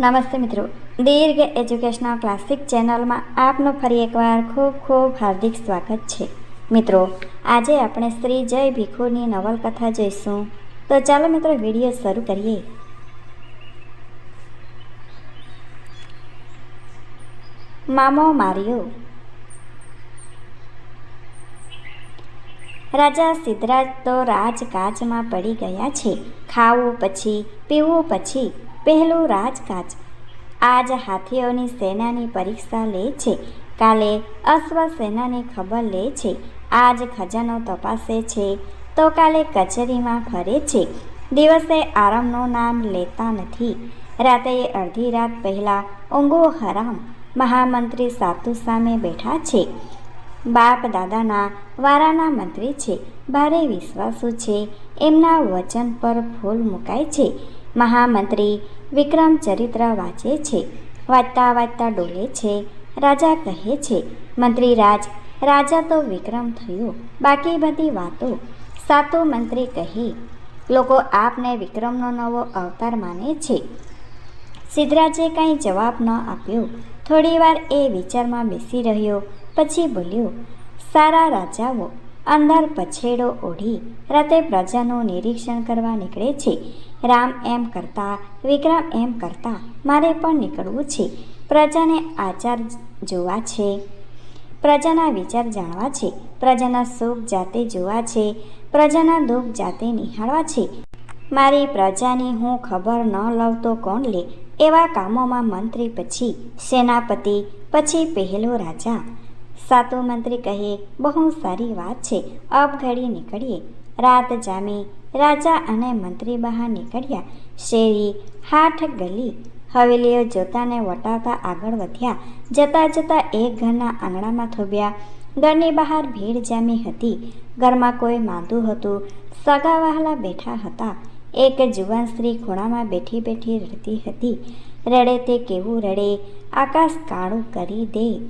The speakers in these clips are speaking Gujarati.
નમસ્તે મિત્રો. દીર્ઘ એજ્યુકેશનલ ક્લાસિક ચેનલમાં આપનું ફરી એકવાર ખૂબ ખૂબ હાર્દિક સ્વાગત છે. મિત્રો, આજે આપણે શ્રી જય ભીખુની નવલકથા જોઈશું. તો ચાલો મિત્રો, વીડિયો શરૂ કરીએ. મામો માર્યો. રાજા સિદ્ધરાજ તો રાજકાજમાં પડી ગયા છે. ખાવું પછી, પીવું પછી પહેલું રાજકાજ. આજ હાથીઓની સેનાની પરીક્ષા લે છે. કાલે અશ્વ સેનાની ખબર લે છે. આજ ખજાનો તપાસે છે. તો કાલે કચેરીમાં ફરે છે. દિવસે આરામનું નામ લેતા નથી. રાતે અડધી રાત પહેલાં ઊંઘો હરામ મહામંત્રી સાતુ સામે બેઠા છે. બાપ દાદાના વારાના મંત્રી છે. ભારે વિશ્વાસુ છે. એમના વચન પર ફૂલ મુકાય છે. મહામંત્રી વિક્રમ ચરિત્ર વાંચે છે. વાંચતા વાંચતા ડોલે છે. રાજા કહે છે મંત્રી રાજ રાજા તો વિક્રમ થયો. બાકી બધી વાતો સાતો મંત્રી કહી. લોકો આપને વિક્રમનો નવો અવતાર માને છે. સિદ્ધરાજે કંઈ જવાબ ન આપ્યો. થોડીવાર એ વિચારમાં બેસી રહ્યો. પછી બોલ્યો, સારા રાજાઓ અંદર પછેડો ઓઢી રાતે પ્રજાનું નિરીક્ષણ કરવા નીકળે છે. રામ એમ કરતા, વિક્રમ એમ કરતા, મારે પણ નીકળવું છે. પ્રજાને આચાર જોવા છે. પ્રજાના વિચાર જાણવા છે. પ્રજાના સુખ જાતે જોવા છે. પ્રજાના દુઃખ જાતે નિહાળવા છે. મારી પ્રજાની હું ખબર ન લઉં તો કોણ લે? એવા કામોમાં મંત્રી પછી સેનાપતિ, પછી પહેલો રાજા. સાતો મંત્રી કહે, બહુ સારી વાત છે. અબ ઘડી નીકળીએ. રાત જામી. રાજા અને મંત્રી બહાર નીકળ્યા. શેરી, હાથ ગલી. હવેલીઓ જોતાને વટાવતા આગળ વધ્યા. જતાં જતાં એક ઘરના આંગણામાં થોભ્યા. ઘરની બહાર ભીડ જામી હતી. ઘરમાં કોઈ માંદું હતું. સગા વહાલા બેઠા હતા. એક જુવાન સ્ત્રી ખૂણામાં બેઠી બેઠી રડતી હતી. રડે તે કેવું રડે? આકાશ કાળું કરી દે.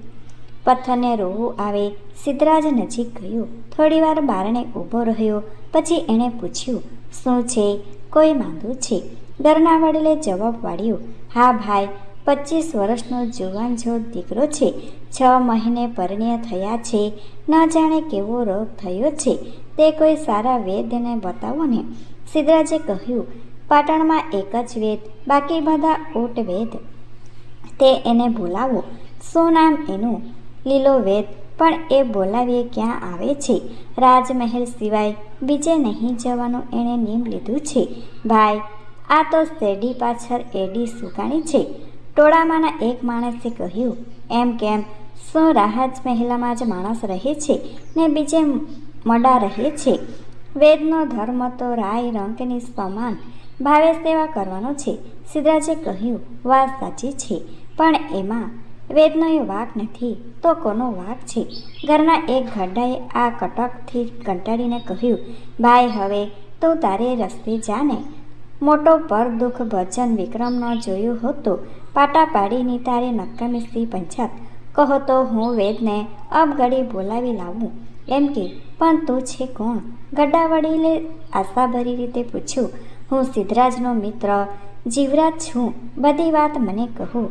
પથ્થરને રોવું આવે. સિદ્ધરાજ નજીક ગયો. થોડીવાર બારણે ઊભો રહ્યો. પછી એણે પૂછ્યું, શું છે? કોઈ માંદું છે? ઘરના વડીલે જવાબ વાળ્યો, હા ભાઈ, પચીસ વર્ષનો જુવાન જો દીકરો છે. છ મહિને પરણ્ય થયા છે. ન જાણે કેવો રોગ થયો છે. તે કોઈ સારા વેદને બતાવો ને. સિદ્ધરાજે કહ્યું, પાટણમાં એક જ વેદ, બાકી બધા ઊટ વેદ. તે એને બોલાવો. શું નામ એનું? લીલો વેદ પણ એ બોલાવીએ ક્યાં આવે છે? રાજમહેલ સિવાય બીજે નહીં જવાનું એણે નિયમ લીધું છે. ભાઈ, આ તો શેરડી પાછળ એડી સુકાણી છે. ટોળામાંના એક માણસે કહ્યું, એમ કેમ? શું રાહત મહેલામાં જ માણસ રહે છે ને બીજે મડા રહે છે? વેદનો ધર્મ તો રાય રંગની સમાન ભાવે સેવા કરવાનો છે. સિદ્ધરાજે કહ્યું, વાત સાચી છે. પણ એમાં વેદનો એ વાક નથી, તો કોનો વાક છે? ઘરના એક ગઢાએ આ કટકથી કંટાળીને કહ્યું, ભાઈ હવે, તું તારે રસ્તે જાને. મોટો પર દુઃખ ભજન વિક્રમનો જોયું હતો. પાટા પાડીની તારે નકામીસી પંચાત, કહો તો હું વેદને અબગડી બોલાવી લાવું. એમ કે, પણ તું છે કોણ? ગડા વડીલે આશાભરી રીતે પૂછ્યું, હું સિદ્ધરાજનો મિત્ર જીવરાજ છું, બધી વાત મને કહો.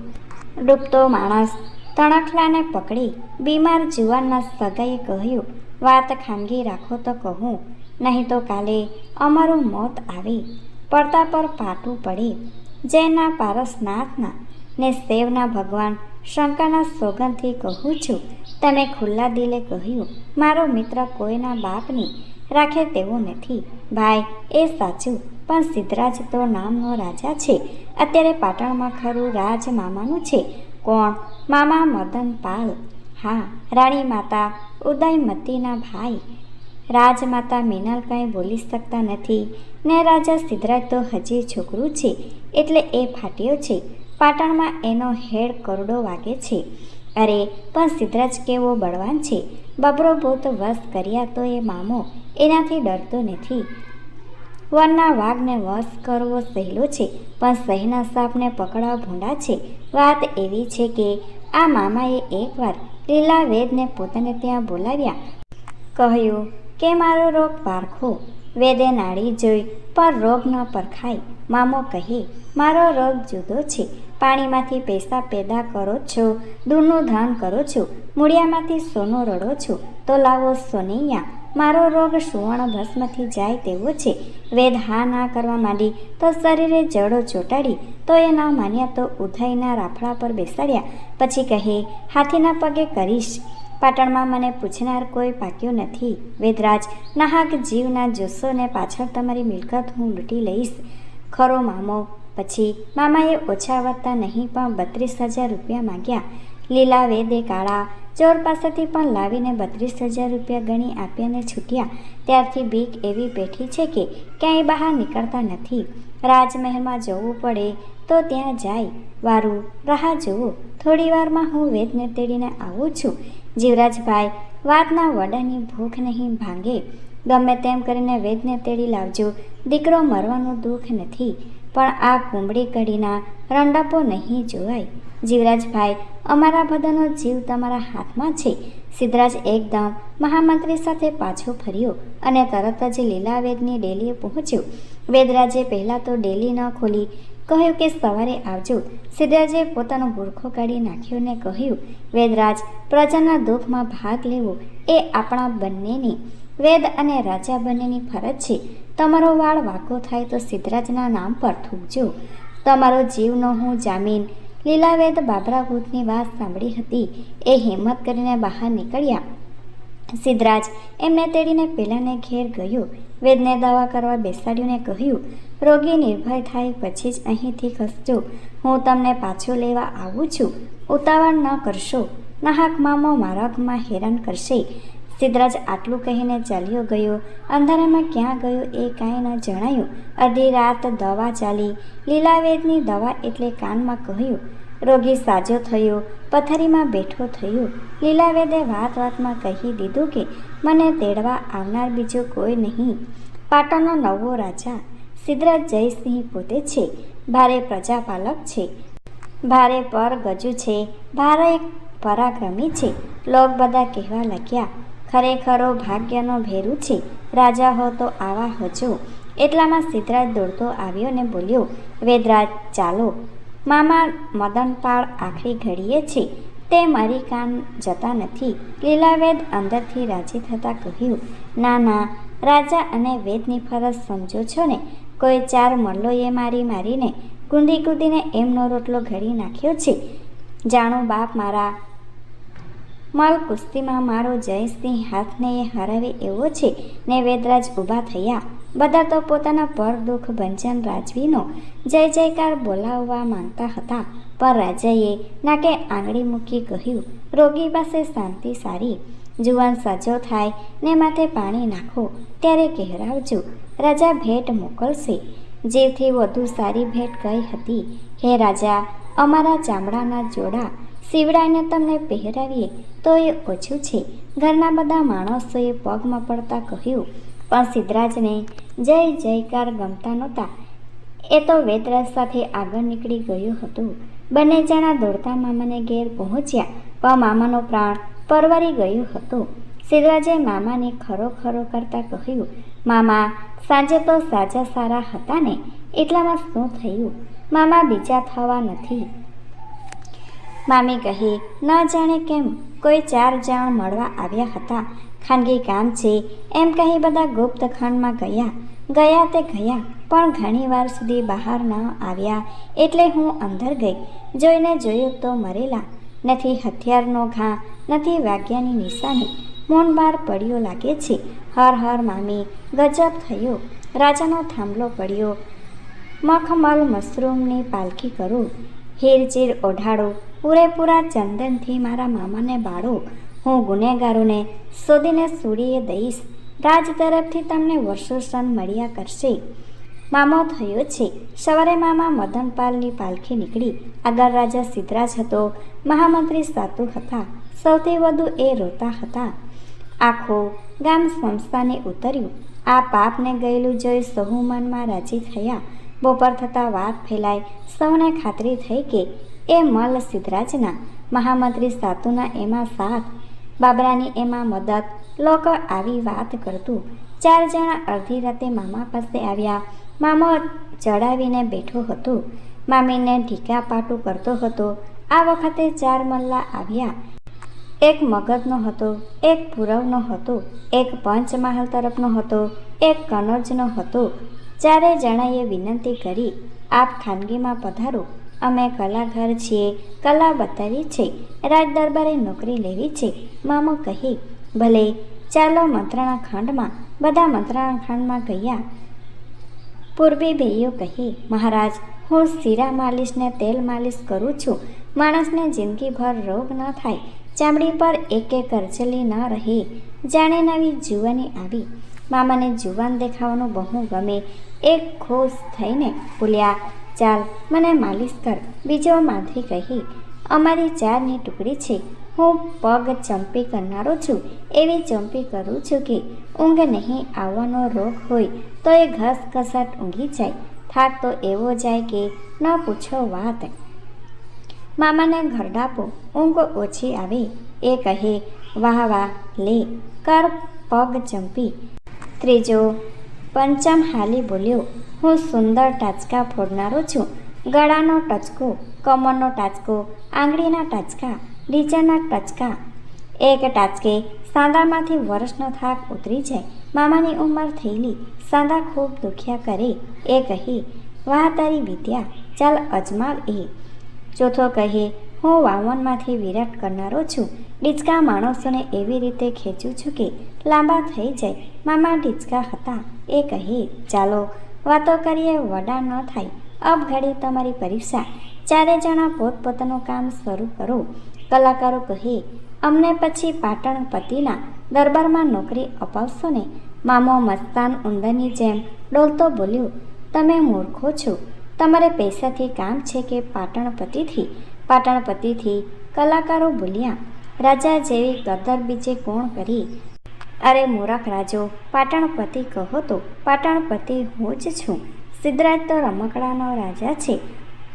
ડૂબતો માણસ તણખલાને પકડી બીમાર જુવાનના સગાએ કહ્યું, વાત ખાનગી રાખો તો કહું, નહીં તો કાલે અમારું મોત આવે. પડતા પર પાટું પડે જયના પારસનાથના ને સેવના ભગવાન શંકરના સોગંદથી કહું છું તમે ખુલ્લા દિલે કહ્યું, મારો મિત્ર કોઈના બાપની રાખે તેવું નથી. ભાઈ, એ સાચું પણ સિદ્ધરાજ તો નામનો રાજા છે. અત્યારે પાટણમાં ખરું રાજ મામાનું છે. કોણ? મામા મદન પાલ હા, રાણી માતા ઉદયમતીના ભાઈ. રાજમાતા મિનલ કંઈ બોલી શકતા નથી. ને રાજા સિદ્ધરાજ તો હજી છોકરું છે, એટલે એ ફાટ્યો છે. પાટણમાં એનો હેડ કરોડો વાગે છે. અરે, પણ સિદ્ધરાજ કેવો બળવાન છે. બબરો ભૂત વશ કર્યા તો એ મામો એનાથી ડરતો નથી. વનના વાઘને વશ કરવો સહેલો છે, પણ સહીના સાપને પકડવા ભૂંડા છે. વાત એવી છે કે, આ મામાએ એકવાર લીલા વેદને પોતાને ત્યાં બોલાવ્યા. કહ્યું, કે મારો રોગ પારખો? વેદે નાડી જોઈ, પણ રોગ ન પરખાય. મામો કહે, મારો રોગ જુદો છે. પાણીમાંથી પૈસા પેદા કરો છો દૂરનું ધાન કરો છો, મૂળિયામાંથી સોનું રડો છો, તો લાવો સોનૈયા. મારો રોગ સુવર્ણ ભસ્મથી જાય તેવો છે. વેદ હા ના કરવા માંડી, તો શરીરે જડો ચોંટાડી, તો એ ના માન્યા તો ઉધાઈના રાફડા પર બેસાડ્યા. પછી કહે, હાથીના પગે કરીશ. પાટણમાં મને પૂછનાર કોઈ પાક્યું નથી. વેદરાજ, નાહાક જીવના જોશોને પાછળ તમારી મિલકત હું લૂંટી લઈશ. ખરો મામો, પછી, મામાએ ઓછા વધતા નહીં પણ બત્રીસ હજાર રૂપિયા માગ્યા. લીલા વેદે કાળા ચોર પાસેથી પણ લાવીને બત્રીસ હજાર રૂપિયા ગણી આપીને છૂટ્યા. ત્યારથી બીક એવી બેઠી છે કે ક્યાંય બહાર નીકળતા નથી. રાજમહેલમાં જવું પડે તો ત્યાં જાય. વારું, રાહ જુઓ. થોડીવારમાં હું વેદને તેડીને આવું છું. જીવરાજભાઈ, વાતના વડાની ભૂખ નહીં ભાંગે. ગમે તેમ કરીને વેદને તેડી લાવજો. દીકરો મરવાનું દુઃખ નથી. પણ આ કુંબળી કડીના રંડાપો નહીં જોવાય. જીવરાજભાઈ, અમારા બધાનો જીવ તમારા હાથમાં છે. સિદ્ધરાજ એકદમ મહામંત્રી સાથે પાછો ફર્યો અને તરત જ લીલાવેદની ડેલીએ પહોંચ્યો. વેદરાજે પહેલાં તો ડેલી ન ખોલી કહ્યું કે સવારે આવજો. સિદ્ધરાજે પોતાનો બુરખો કાઢી નાખ્યો ને કહ્યું, વેદરાજ, પ્રજાના દુઃખમાં ભાગ લેવો એ આપણા બંનેની. વેદ અને રાજા બંનેની ફરજ છે. તમારો વાળ વાંકો થાય તો સિદ્ધરાજના નામ પર થૂકજો. તમારો જીવનો હું જામીન લીલાવેદ ભૂતની વાત સાંભળી હતી. એ હિંમત કરીને બહાર નીકળ્યા. સિદ્ધરાજ એમને તેડીને પેલાને ઘેર ગયો. વેદને દવા કરવા બેસાડ્યું ને કહ્યું, રોગી નિર્ભય થાય પછી જ અહીંથી ખસજો. હું તમને પાછો લેવા આવું છું. ઉતાવળ ન કરશો. નાહક મામો મારકમાં હેરાન કરશે. સિદ્ધરાજ આટલું કહીને ચાલ્યો ગયો. અંધારામાં ક્યાં ગયો એ કાંઈ ન જણાયું. અડધી રાત દવા ચાલી. લીલાવેદની દવા એટલે કાનમાં કહ્યું, રોગી સાજો થયો, પથારીમાં બેઠો થયો. લીલાવેદે વાત વાતમાં કહી દીધું કે, મને તેડવા આવનાર બીજો કોઈ નહીં. પાટણનો નવો રાજા સિદ્ધરાજ જયસિંહ પોતે છે. ભારે પ્રજાપાલક છે. ભારે પર ગજુ છે. ભારે પરાક્રમી છે. લોક બધા કહેવા લાગ્યા ખરેખરો ભાગ્યનો ભેરું છે. રાજા હો તો આવા હજો એટલામાં સિદ્ધરાજ દોડતો આવ્યો ને બોલ્યો, વેદરાજ, ચાલો. મામા મદનપાળ આખરી ઘડીએ છે. તે મારી કાન જતા નથી. લીલાવેદ અંદરથી રાજી થતાં કહ્યું, ના ના. રાજા અને વેદની ફરજ સમજો છો ને. કોઈ ચાર મલ્લોએ મારી મારીને કુંદી કૂદીને એમનો રોટલો ઘડી નાખ્યો છે. જાણો બાપ, મારા મલ કુસ્તીમાં મારો જયસિંહ હાથને એ હરાવે એવો છે ને વેદરાજ ઊભા થયા. બધા તો પોતાના પર દુઃખ ભંજન રાજવીનો જય જયકાર બોલાવવા માંગતા હતા. પણ રાજાએ નાકે આંગળી મૂકી કહ્યું, રોગી પાસે શાંતિ સારી. જુવાન સાજો થાય ને માથે પાણી નાખો. ત્યારે કહેરાવજો. રાજા ભેટ મોકલશે. જેથી વધુ સારી ભેટ કઈ હતી. હે રાજા, અમારા ચામડાના જોડા સીવડાઈને તમને પહેરાવીએ તો એ ઓછું છે. ઘરના બધા માણસોએ પગમાં પડતા કહ્યું, પણ સિદ્ધરાજને જય જયકાર ગમતા નહોતા. એ તો વેદરાજ સાથે આગળ નીકળી ગયું હતું. બંને જણા દોડતા મામાને ઘેર પહોંચ્યા, પણ મામાનો પ્રાણ પરવારી ગયું હતું. સિદ્ધરાજે મામાને ખરો ખરો કરતા કહ્યું, મામા, સાંજે તો સાજા સારા હતા ને, એટલામાં શું થયું? મામા બીજા થવા નથી. મામી કહી, ન જાણે કેમ? કોઈ ચાર જણ મળવા આવ્યા હતા. ખાનગી કામ છે. એમ કહી બધા ગુપ્ત ખંડમાં ગયા. ગયા તે ગયા, પણ ઘણી વાર સુધી બહાર ન આવ્યા. એટલે હું અંદર ગઈ. જોઈને જોયું તો મરેલા. નથી હથિયારનો ઘા, નથી વાગ્યાની નિશાની. મોન બાર પડ્યો લાગે છે. હર હર મામી, ગજબ થયો. રાજાનો થાંભલો પડ્યો. મખમલ મશરૂમની પાલખી કરું. હીરચીર ઓઢાડો. પૂરેપૂરા ચંદનથી મારા મામાને બાળો. હું ગુનેગારોને શોધીને સૂડીએ દઈશ. રાજ તરફથી તમને વર્ષો સન મળ્યા કરશે. મામો થયો છે. સવારે મામા મદનપાલની પાલખી નીકળી. આગળ રાજા સિદ્ધરાજ હતો. મહામંત્રી સાતુ હતા. સૌથી વધુ એ રોતા હતા. આખો ગામ સંસ્થાને ઉતર્યું. આ પાપને ગયેલું જોઈ સહુ મનમાં રાજી થયા. બપોર થતાં વાત ફેલાય સૌને ખાતરી થઈ કે એ મલ સિદ્ધરાજના, મહામંત્રી સાતુના એમાં સાથ, બાબરાની એમાં મદદ. લોકો આવી વાત કરતું ચાર જણા અડધી રાતે મામા પાસે આવ્યા. મામો ચડાવીને બેઠો હતો. મામીને ઢીકા પાટું કરતો હતો. આ વખતે ચાર મલ્લા આવ્યા. એક મગધનો હતો, એક પૂરવનો હતો, એક પંચમહાલ તરફનો હતો, એક કનોજનો હતો ચારે જણાએ વિનંતી કરી, આપ ખાનગીમાં પધારો. અમે કલાઘર છીએ કલા બતાવી છે રાજ દરબારે નોકરી લેવી છે. મામો કહે, ભલે, ચાલો મંત્રણા ખાંડમાં. બધા મંત્રણા ખાંડમાં ગયા. પૂર્વી ભાઈઓ કહે, મહારાજ, હું શીરા માલિશને તેલ માલિશ કરું છું. માણસને જિંદગીભર રોગ ન થાય. ચામડી પર એક એક કરચલી ન રહે. જાણે નવી જુવાની આવી. મામાને જુવાન દેખાવાનું બહુ ગમે. એ ખુશ થઈને બોલ્યા, ચાલ, મને માલિશ કર. બીજો માધવી કહી, અમારી ચારની ટુકડી છે. હું પગ ચંપી કરનારો છું. એવી ચંપી કરું છું કે ઊંઘ નહીં આવવાનો રોગ હોય તો એ ઘસ ઘસાટ ઊંઘી જાય. થાક તો એવો જાય કે ન પૂછો વાત. મામાને ઘરડાપો ઊંઘ ઓછી આવે. એ કહે, વાહ વાહ, લે, કર પગ ચંપી. ત્રીજો પંચમ હાલી બોલ્યો, હું સુંદર ટાચકા ફોડનારો છું. ગળાનો ટચકો, કમરનો ટાચકો, આંગળીના ટાચકા, નીચેના ટચકા. એક ટાચકે સાંદામાંથી વર્ષનો થાક ઉતરી જાય. મામાની ઉંમર થયેલી, સાંદા ખૂબ દુખ્યા કરે. એ કહે, વાહ તારી વિદ્યા, ચાલ અજમાવ એ. ચોથો કહે, હું વાવનમાંથી વિરાટ કરનારો છું. ડીચકા માણસોને એવી રીતે ખેંચું છું કે લાંબા થઈ જાય. મામા ડીચકા હતા. એ કહે, ચાલો, વાતો કરીએ, વડા ન થાય. અપઘડી તમારી પરીક્ષા. ચારે જણા પોતપોતાનું કામ શરૂ કરો. કલાકારો કહે, અમને પછી પાટણ પતિના દરબારમાં નોકરી અપાવશો ને? મામો મસ્તાન ઉંદરની જેમ ડોલતો બોલ્યો, તમે મૂર્ખો છો. તમારે પૈસાથી કામ છે કે પાટણપતિથી પાટણપતિથી કલાકારો બોલ્યા રાજા જેવી કદર બીજે કોણ કરી? અરે મૂરખ રાજો, પાટણપતિ કહો તો પાટણપતિ હું જ છું. સિદ્ધરાજ તો રમકડાનો રાજા છે.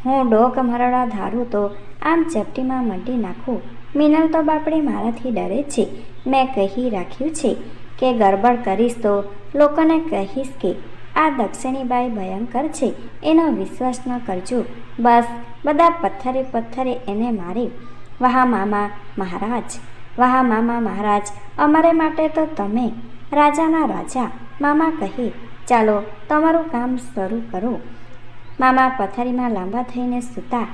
હું ડોક મરડા ધારું તો આમ ચપટીમાં મંડી નાખું. મિનલ તો બાપડી મારાથી ડરે છે. મેં કહી રાખ્યું છે કે ગરબડ કરીશ તો લોકોને કહીશ કે આ દક્ષિણીબાઈ ભયંકર છે. એનો વિશ્વાસ ન કરજો. બસ, બધા પથ્થરે પથ્થરે એને મારે વાહ મામા મહારાજ, વાહ મામા મહારાજ, અમારે માટે તો તમે રાજાના રાજા. મામા કહે, ચાલો તમારું કામ શરૂ કરો. મામા પથારીમાં લાંબા થઈને સૂતા.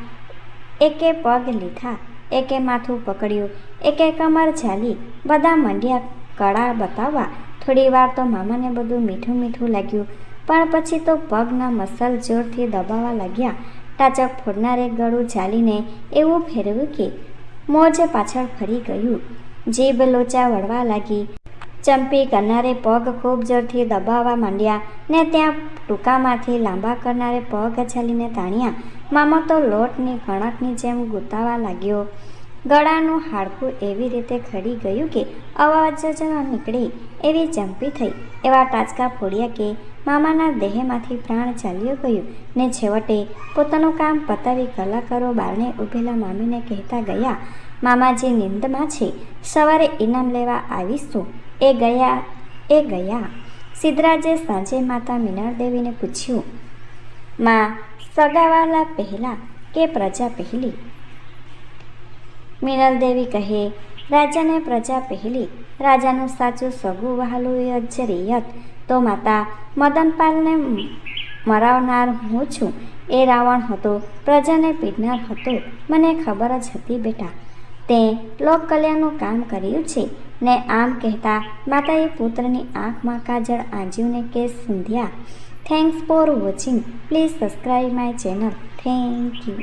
એકે પગ લીધા, એકે માથું પકડ્યું, એકે કમર ઝાલી. બધા મંડ્યા કળા બતાવવા. થોડી વાર તો મામાને બધું મીઠું મીઠું લાગ્યું, પણ પછી તો પગના મસલ જોરથી દબાવવા લાગ્યા. ટાચક ફોડનારે ગળું ઝાલીને એવું ફેરવ્યું કે મોજ પાછળ ફરી ગયું. જીભ લોચા વળવા લાગી. ચંપી કરનારે પગ ખૂબ જોરથી દબાવવા માંડ્યા ને ત્યાં ટૂંકામાંથી લાંબા કરનારે પગ ચાલીને તાણ્યા. મામો તો લોટની કણકની જેમ ગુતાવા લાગ્યો. ગળાનું હાડકું એવી રીતે ખડી ગયું કે અવાજ જ ન નીકળે એવી ચંપી થઈ. એવા ટાચકા ફોડ્યા કે મામાના દેહમાંથી પ્રાણ ચાલ્યો ગયું ને છેવટે પોતાનું કામ પતાવી કલાકારો બારણે ઊભેલા મામીને કહેતા ગયા મામાજી નિંદમાં છે, સવારે ઇનામ લેવા આવીશું. એ ગયા એ ગયા. સિદ્ધરાજે સાંજે માતા મીનાળદેવીને પૂછ્યું, માં, સગાવાલા પહેલાં કે પ્રજા પહેલી? મીનલદેવી કહે, રાજાને પ્રજા પહેલી. રાજાનું સાચું સગું વહાલું અજરિયત તો માતા, મદનપાલને મરાવનાર હું છું. એ રાવણ હતો, પ્રજાને પીડનાર હતો. મને ખબર જ હતી બેટા. તે લોક કલ્યાણનું કામ કર્યું છે. ને આમ કહેતા માતાએ પુત્રની આંખમાં કાજળ આંજ્યુને કેસ સંધ્યા. Thanks for watching please subscribe my channel thank you